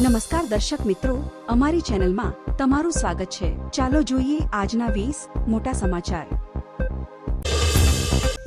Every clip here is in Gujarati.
નમસ્કાર દર્શક મિત્રો, અમારી ચેનલમાં તમારું સ્વાગત છે. ચાલો જોઈએ આજના વીસ મોટા સમાચાર.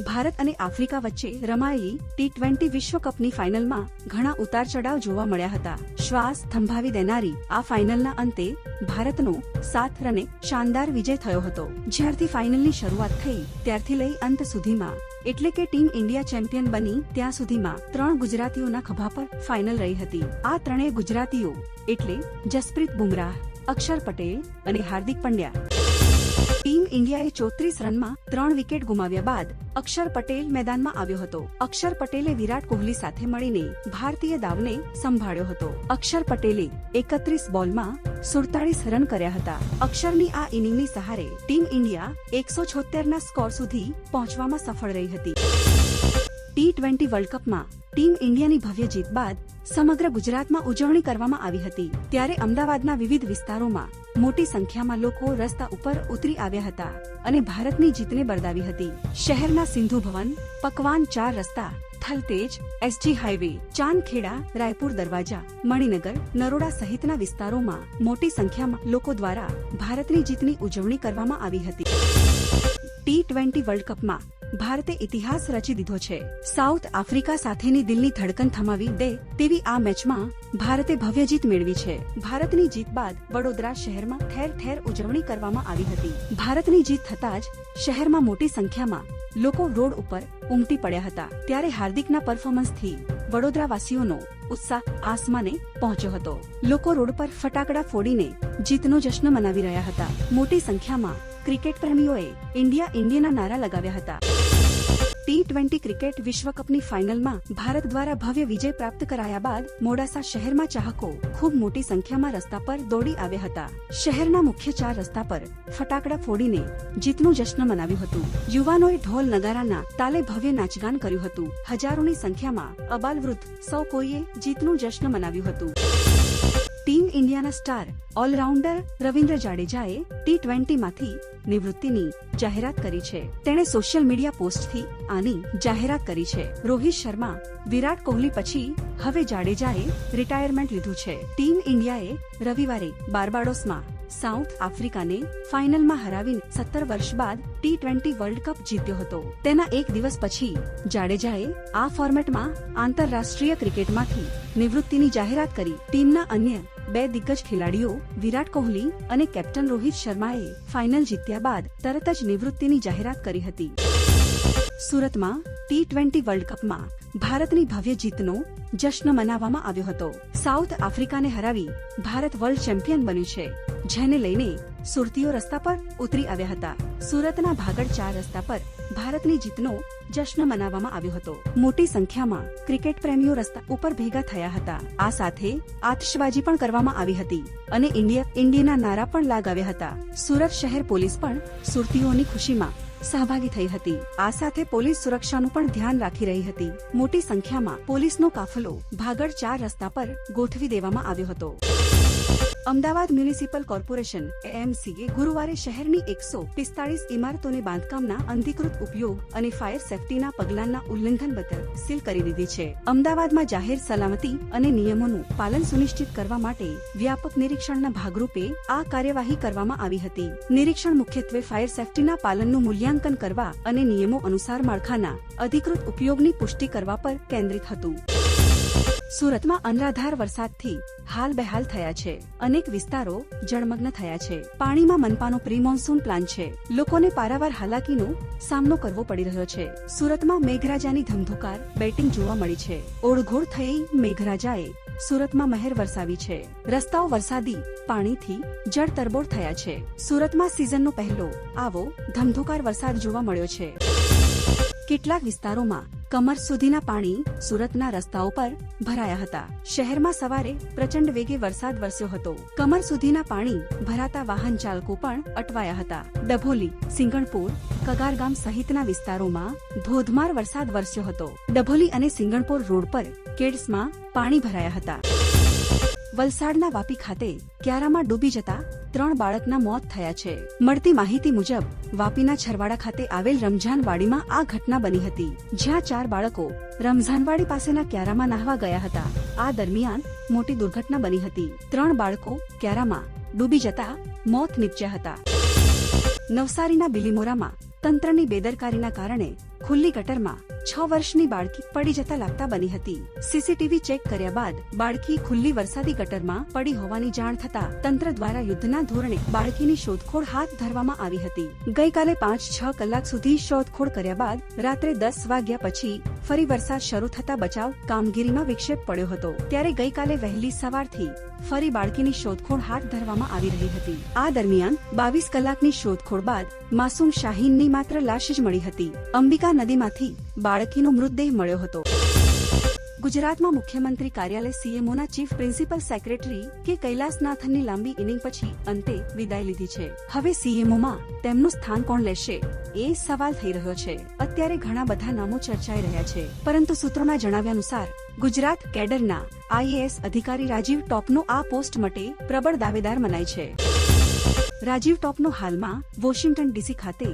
ભારત અને આફ્રિકા વચ્ચે રમાયેલી ટી ટ્વેન્ટી વિશ્વ કપની ફાઇનલમાં ઘણા ઉતાર ચઢાવ જોવા મળ્યા હતા. શ્વાસ થંભાવી દેનારી આ ફાઇનલના અંતે ભારતનો સાત રને શાનદાર વિજય થયો હતો. જ્યારથી ફાઇનલની શરૂઆત થઈ, ત્યારથી લઈ અંત સુધીમાં એટલે કે ટીમ ઇન્ડિયા ચેમ્પિયન બની ત્યાં સુધીમાં ત્રણ ગુજરાતીઓના ખભા પર ફાઇનલ રહી હતી. આ ત્રણેય ગુજરાતીઓ એટલે જસપ્રીત બુમરાહ, અક્ષર પટેલ અને હાર્દિક પંડ્યા. ટીમ ઇન્ડિયાએ ચોત્રીસ રનમાં ત્રણ વિકેટ ગુમાવ્યા બાદ અક્ષર પટેલ મેદાનમાં આવ્યો હતો. અક્ષર પટેલે વિરાટ કોહલી સાથે મળીને ભારતીય દાવને સંભાળ્યો હતો. અક્ષર પટેલે એકત્રીસ બોલમાં સુડતાળીસ રન કર્યા હતા. અક્ષરની આ ઇનિંગની સહારે ટીમ ઇન્ડિયા એકસો છોતેરના સ્કોર સુધી પહોંચવામાં સફળ રહી હતી. ટી ટ્વેન્ટી વર્લ્ડ કપમાં ટીમ ઇન્ડિયાની ભવ્ય જીત બાદ સમગ્ર ગુજરાતમાં ઉજવણી કરવામાં આવી હતી. ત્યારે અમદાવાદના વિવિધ વિસ્તારોમાં મોટી સંખ્યામાં લોકો રસ્તા ઉપર ઉતરી આવ્યા હતા અને ભારતની જીતને બરદાવી હતી. શહેરના સિંધુ ભવન, પકવાન ચાર રસ્તા, થલતેજ, એસજી હાઈવે, ચાંદખેડા, રાયપુર દરવાજા, મણિનગર, નરોડા સહિતના વિસ્તારોમાં મોટી સંખ્યામાં લોકો દ્વારા ભારતની જીતની ઉજવણી કરવામાં આવી હતી. ટી ટ્વેન્ટી વર્લ્ડ કપમાં ભારતે ઇતિહાસ રચી દીધો છે. સાઉથ આફ્રિકા સાથેની દિલની ધડકન થમાવી દે તેવી આ મેચમાં ભારતે ભવ્ય જીત મેળવી છે. ભારતની જીત બાદ વડોદરા શહેરમાં ઠેર ઠેર ઉજવણી કરવામાં આવી હતી. ભારતની જીત થતાં જ શહેરમાં મોટી સંખ્યામાં લોકો રોડ ઉપર ઉમટી પડ્યા હતા. ત્યારે હાર્દિકના પરફોર્મન્સથી વડોદરાવાસીઓનો ઉત્સાહ આસમાને પહોંચ્યો હતો. લોકો રોડ પર ફટાકડા ફોડીને જીતનો જશ્ન મનાવી રહ્યા હતા. મોટી સંખ્યામાં ક્રિકેટ પ્રેમીઓએ ઇન્ડિયા ઇન્ડિયાના નારા લગાવ્યા હતા. ટી ટ્વેન્ટી ક્રિકેટ વિશ્વકપની ફાઇનલમાં ભારત દ્વારા ભવ્ય વિજય પ્રાપ્ત કરાયા બાદ મોડાસા શહેરમાં ચાહકો ખૂબ મોટી સંખ્યામાં રસ્તા પર દોડી આવ્યા હતા. શહેરના મુખ્ય ચાર રસ્તા પર ફટાકડા ફોડીને જીતનું જશ્ન મનાવ્યું હતું. યુવાનોએ ઢોલ નગારાના તાલે ભવ્ય નાચગાન કર્યું હતું. હજારોની સંખ્યામાં અબાલવૃદ્ધ સૌ કોઈએ જીતનું જશ્ન મનાવ્યું હતું. ટીમ ઇન્ડિયાના સ્ટાર, ઓલરાઉન્ડર રવિન્દ્ર જાડેજાએ ટી ટ્વેન્ટીમાંથી નિવૃત્તિની જાહેરાત કરી છે. તેણે સોશિયલ મીડિયા પોસ્ટથી આની જાહેરાત કરી છે. રોહિત શર્મા, વિરાટ કોહલી પછી હવે જાડેજાએ રિટાયરમેન્ટ લીધું છે. ટીમ ઇન્ડિયાએ રવિવારે બાર્બાડોસમાં સાઉથ આફ્રિકાને ફાઇનલમાં હરાવીને સત્તર વર્ષ બાદ ટી ટ્વેન્ટી વર્લ્ડ કપ જીત્યો હતો. તેના એક દિવસ પછી જાડેજાએ આ ફોર્મેટમાં આંતરરાષ્ટ્રીય ક્રિકેટમાંથી નિવૃત્તિની જાહેરાત કરી. ટીમના અન્ય બે દિગ્ગજ ખેલાડીઓ, વિરાટ કોહલી અને કેપ્ટન રોહિત શર્માએ ફાઇનલ જીત્યા બાદ તરત જ નિવૃત્તિની જાહેરાત કરી હતી. સુરતમાં ટી ટ્વેન્ટી વર્લ્ડ કપમાં ભારતની ભવ્ય જીતનો જશ્ન મનાવવામાં આવ્યો હતો. સાઉથ આફ્રિકાને હરાવી ભારત વર્લ્ડ ચેમ્પિયન બન્યું છે, જેને લઈને સુરતીઓ રસ્તા પર ઉતરી આવ્યા હતા. સુરતના ભાગળ ચાર રસ્તા પર ભારતની જીતનો જશ્ન મનાવવામાં આવ્યો હતો. મોટી સંખ્યામાં ક્રિકેટ પ્રેમીઓ રસ્તા ઉપર ભેગા થયા હતા. આ સાથે આતશબાજી પણ કરવામાં આવી હતી અને ઇન્ડિયા, ઇન્ડિયાના નારા પણ લગાવ્યા હતા. સુરત શહેર પોલીસ પણ સુરતીઓની ખુશીમાં સહભાગી થઈ હતી. આ સાથે પોલીસ સુરક્ષાનું પણ ધ્યાન રાખી રહી હતી. મોટી સંખ્યામાં પોલીસનો કાફલો ભાગળ ચાર રસ્તા પર ગોઠવી દેવામાં આવ્યો હતો. અમદાવાદ મ્યુનિસિપલ કોર્પોરેશન, એએમસીએ, ગુરુવારે શહેરની એકસો પિસ્તાળીસ ઇમારતોને બાંધકામના અનધિકૃત ઉપયોગ અને ફાયર સેફટીના પગલાંના ઉલ્લંઘન બદલ સીલ કરી દીધી છે. અમદાવાદમાં જાહેર સલામતી અને નિયમોનું પાલન સુનિશ્ચિત કરવા માટે વ્યાપક નિરીક્ષણના ભાગરૂપે આ કાર્યવાહી કરવામાં આવી હતી. નિરીક્ષણ મુખ્યત્વે ફાયર સેફટીના પાલનનું મૂલ્યાંકન કરવા અને નિયમો અનુસાર માળખાના અધિકૃત ઉપયોગની પુષ્ટિ કરવા પર કેન્દ્રિત હતું. સુરતમાં અનરાધાર વરસાદથી હાલ બેહાલ થયા છે. અનેક વિસ્તારો જળમગ્ન થયા છે. પાણીમાં મનપાનો પ્રી મોન્સૂન પ્લાન છે. લોકોને પારાવાર હાલાકીનો સામનો કરવો પડી રહ્યો છે. સુરતમાં મેઘરાજાની ધમધુકાર બેટિંગ જોવા મળી છે. ઓળઘોળ થઈ મેઘરાજાએ સુરતમાં મહેર વરસાવી છે. રસ્તાઓ વરસાદી, પાણીથી જળ તરબોળ થયા છે. સુરતમાં સિઝનનો પહેલો આવો ધમધુકાર વરસાદ જોવા મળ્યો છે. કેટલાક વિસ્તારોમાં કમર સુધીના પાણી સુરતના રસ્તાઓ પર ભરાયા હતા. શહેરમાં સવારે પ્રચંડ વેગે વરસાદ વરસ્યો હતો. કમર સુધીના પાણી ભરાતા વાહન ચાલકો પણ અટવાયા હતા. ડભોલી, સિંગણપુર, કગારગામ સહિતના વિસ્તારોમાં ધોધમાર વરસાદ વરસ્યો હતો. ડભોલી અને સિંગણપુર રોડ પર કેડ્સમાં પાણી ભરાયા હતા. વલસાડના વાપી ખાતે ક્યારામાં ડૂબી જતા ત્રણ બાળકના મોત થયા છે. મળતી માહિતી મુજબ, વાપીના છરવાડા ખાતે આવેલ રમઝાનવાડીમાં આ ઘટના બની હતી, જ્યાં ચાર બાળકો રમઝાનવાડી પાસેના ક્યારામાં નાહવા ગયા હતા. આ દરમિયાન મોટી દુર્ઘટના બની હતી. ત્રણ બાળકો ક્યારામાં ડૂબી જતા મોત નીપજ્યા હતા. નવસારીના બિલીમોરામાં તંત્રની બેદરકારીના કારણે ખુલ્લી ગટરમાં છ વર્ષની બાળકી પડી જતા લાગતા બની હતી. સીસીટીવી ચેક કર્યા બાદ બાળકી ખુલ્લી વરસાદી ગટરમાં પડી હોવાની જાણ થતા તંત્ર દ્વારા યુદ્ધના ધોરણે બાળકીની શોધખોળ હાથ ધરવામાં આવી હતી. ગઈકાલે પાંચ છ કલાક સુધી શોધખોળ કર્યા બાદ રાત્રે દસ વાગ્યા પછી ફરી વરસાદ શરૂ થતા બચાવ કામગીરીમાં વિક્ષેપ પડ્યો હતો. ત્યારે ગઈકાલે વહેલી સવારથી ફરી બાળકીની શોધખોળ હાથ ધરવામાં આવી રહી હતી. આ દરમિયાન બાવીસ કલાકની શોધખોળ બાદ માસૂમ શાહીનની માત્ર લાશ જ મળી હતી. અંબિકા નદીમાંથી બાળકીનો મૃતદેહ મળ્યો હતો. ગુજરાતમાં મુખ્યમંત્રી કાર્યાલય સીએમઓના ચીફ પ્રિન્સિપલ સેક્રેટરી કે કૈલાસનાથનની લાંબી ઇનિંગ પછી અંતે વિદાય લીધી છે. હવે સીએમઓમાં તેમનું સ્થાન કોણ લેશે એ સવાલ થઈ રહ્યો છે. અત્યારે ઘણા બધા નામો ચર્ચાઈ રહ્યા છે. પરંતુ સૂત્રોના જણાવ્યા અનુસાર, ગુજરાત કેડરના આઈએએસ અધિકારી રાજીવ ટોપનો આ પોસ્ટ માટે પ્રબળ દાવેદાર મનાય છે. રાજીવ ટોપનો હાલમાં વોશિંગ્ટન ડીસી ખાતે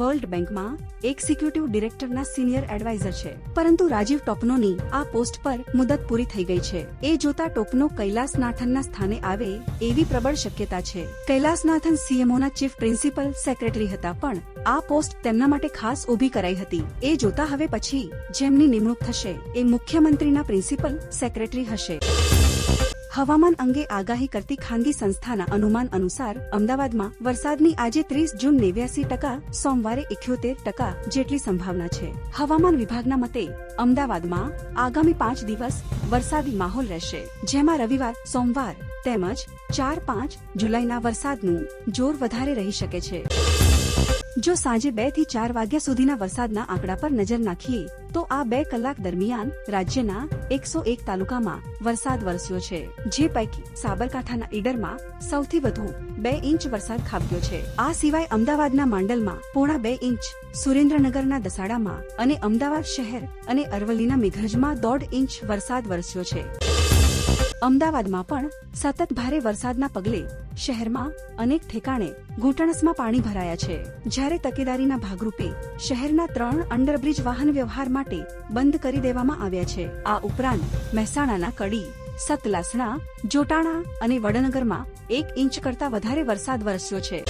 વર્લ્ડ બેંકમાં એક્ઝિક્યુટિવ ડિરેક્ટરના સિનિયર એડવાઇઝર છે. પરંતુ રાજીવ ટોપનોની આ પોસ્ટ પર મુદત પૂરી થઈ ગઈ છે. એ જોતા ટોપનો કૈલાસનાથનના સ્થાને આવે એવી પ્રબળ શક્યતા છે. કૈલાસનાથન સીએમઓના ચીફ પ્રિન્સિપલ સેક્રેટરી હતા પણ આ પોસ્ટ તેમના માટે ખાસ ઊભી કરાઈ હતી. એ જોતા હવે પછી જેમની નિમણૂક થશે એ મુખ્યમંત્રીના પ્રિન્સિપલ સેક્રેટરી હશે. હવામાન અંગે આગાહી કરતી ખાનગી સંસ્થાના અનુમાન અનુસાર, અમદાવાદમાં વરસાદની આજે ત્રીસ જૂન નેવ્યાસી ટકા, સોમવારે ઇઠ્યોતેર ટકા જેટલી સંભાવના છે. હવામાન વિભાગના મતે, અમદાવાદમાં આગામી પાંચ દિવસ વરસાદી માહોલ રહેશે, જેમાં રવિવાર, સોમવાર તેમજ ચાર પાંચ જુલાઈના વરસાદનું જોર વધારે રહી શકે છે. જો સાંજે બેથી ચાર વાગ્યા સુધીના વરસાદના આંકડા પર નજર નાખીએ, તો આ બે કલાક દરમિયાન રાજ્યના એકસો એક તાલુકામાં વરસાદ વરસ્યો છે. જે પૈકી સાબરકાંઠાના ઈડરમાં સૌથી વધુ બે ઇંચ વરસાદ ખાબક્યો છે. આ સિવાય અમદાવાદના માંડલમાં પોણા બે ઇંચ, સુરેન્દ્રનગરના દસાડામાં અને અમદાવાદ શહેર અને અરવલ્લીના મેઘરજમાં દોઢ ઇંચ વરસાદ વરસ્યો છે. અમદાવાદમાં પણ સતત ભારે વરસાદના પગલે શહેરમાં અનેક ઠેકાણે ઘૂંટણસમાં પાણી ભરાયા છે. જ્યારે તકેદારીના ભાગરૂપે શહેરના ત્રણ અંડરબ્રિજ વાહન વ્યવહાર માટે બંધ કરી દેવામાં આવ્યા છે. આ ઉપરાંત મહેસાણાના કડી, સતલાસણા, જોટાણા અને વડનગરમાં એક ઇંચ કરતા વધારે વરસાદ વરસ્યો છે.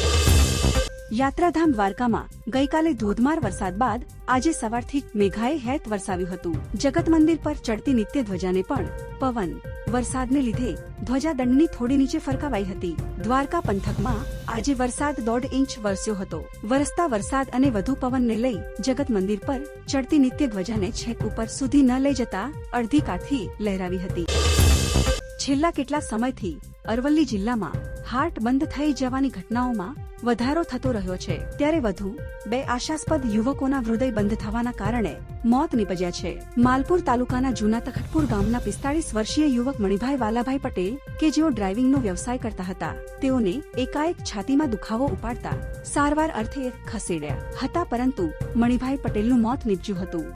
યાત્રાધામ દ્વારકામાં ગઈકાલે ધોધમાર વરસાદ બાદ આજે સવારથી મેઘાએ હેત વરસાવ્યું હતું. જગત મંદિર પર ચડતી નિત્ય ધ્વજાને પણ પવન. વરસાદને લીધે ધ્વજા દંડની થોડી નીચે ફરકાવાઈ હતી. દ્વારકા પંથકમાં આજે વરસાદ દોઢ ઇંચ વરસ્યો હતો. વરસતા વરસાદ અને વધુ પવનને લઈ જગત મંદિર પર ચડતી નિત્ય ધ્વજાને છેક ઉપર સુધી ન લઈ જતા અડધી કાઠી લહેરાવી હતી. છેલ્લા કેટલા સમયથી અરવલ્લી જિલ્લામાં હાર્ટ બંધ થઈ જવાની ઘટનાઓમાં વધારો થતો રહ્યો છે. ત્યારે વધુ બે આશાસ્પદ યુવકોના હૃદય બંધ થવાના કારણે મોત નીપજ્યા છે. માલપુર તાલુકાના જૂના તખતપુર ગામના પિસ્તાળીસ વર્ષીય યુવક મણિભાઈ વાલાભાઈ પટેલ કે જેઓ ડ્રાઇવિંગનો વ્યવસાય કરતા હતા. તેઓને એકાએક છાતીમાં દુખાવો ઉપાડતા સારવાર અર્થે ખસેડ્યા હતા પરંતુ મણિભાઈ પટેલનું મોત નીપજ્યું હતું.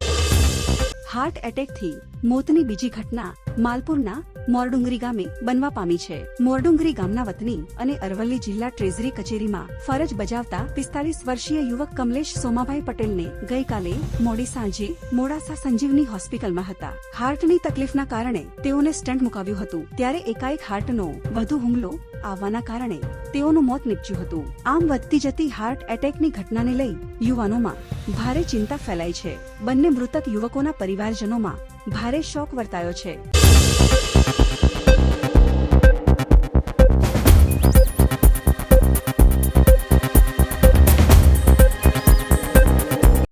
હાર્ટ એટેકથી મોતની બીજી ઘટના માલપુરના મોરડુંગરી ગામે બનવા પામી છે. મોરડુંગરી ગામના વતની અને અરવલ્લી જિલ્લા ટ્રેઝરી કચેરીમાં ફરજ બજાવતા પિસ્તાલીસ વર્ષીય યુવક કમલેશ સોમાભાઈ પટેલને ગઈકાલે મોડી સાંજે મોડાસા સંજીવની હોસ્પિટલમાં હતા. હાર્ટની તકલીફના કારણે તેઓને સ્ટન્ટ મુકાવ્યું હતું. ત્યારે એકાએક હાર્ટનો વધુ હુમલો આવવાના કારણે તેઓનું મોત નીપજ્યું હતું. આમ વધતી જતી હાર્ટ એટેકની ઘટનાને લઈ યુવાનોમાં ભારે ચિંતા ફેલાઈ છે. બંને મૃતક યુવકોના પરિવારજનોમાં ભારે શોક વર્તાયો છે.